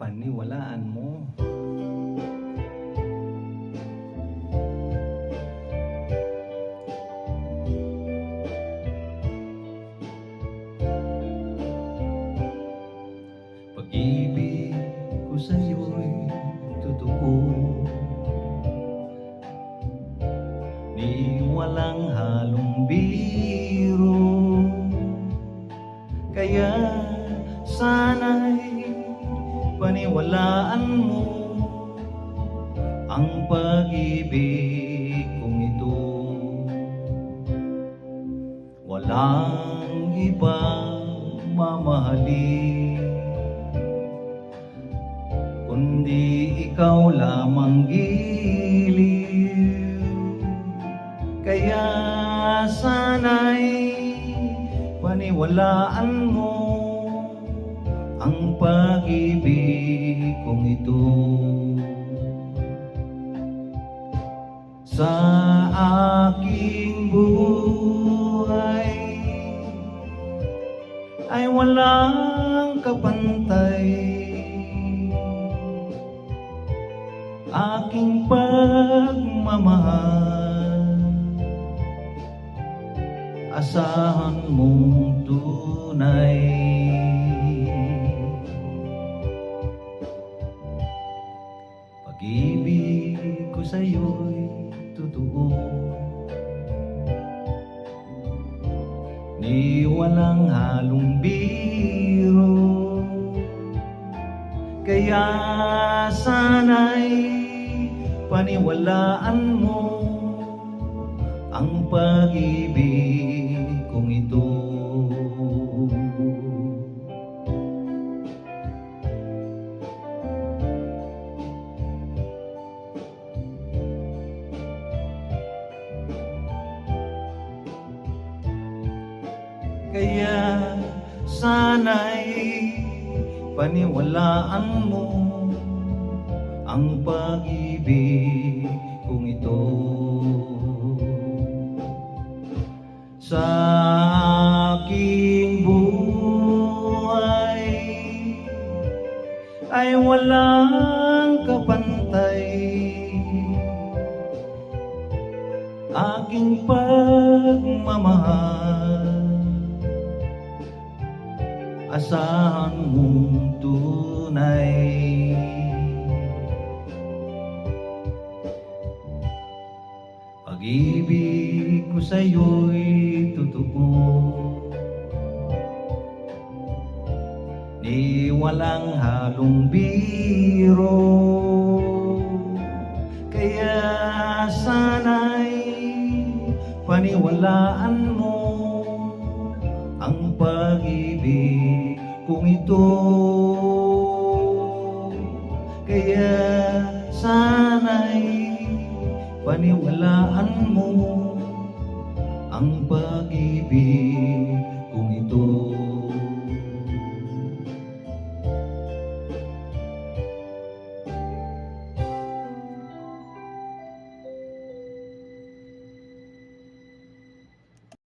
paniwalaan mo. Pag-ibig ko sa'yo'y totoo Ni walang halong Kaya sana'y paniwalaan mo Ang pag-ibig kong ito. Walang ibang mamahalin Kundi ikaw lamang giliw. Kaya sana'y paniwalaan mo Ang pag-ibig kong ito. Sa aking buhay Ay walang kapantay. Aking pagmamahal Asahan mong tunay sa'yo'y totoo. Ni walang halong biro. Kaya sana'y paniwalaan mo Ang pag-ibig kong ito Kaya sana'y paniwalaan mo ang pag-ibig kong ito. Sa aking buhay ay walang kapantay. Aking pagmamahal asahan mong tunay. Pag-ibig ko sa'yo'y totoo Ni walang halong biro. Kaya sana'y paniwalaan mo ito Kaya sana'y paniwalaan mo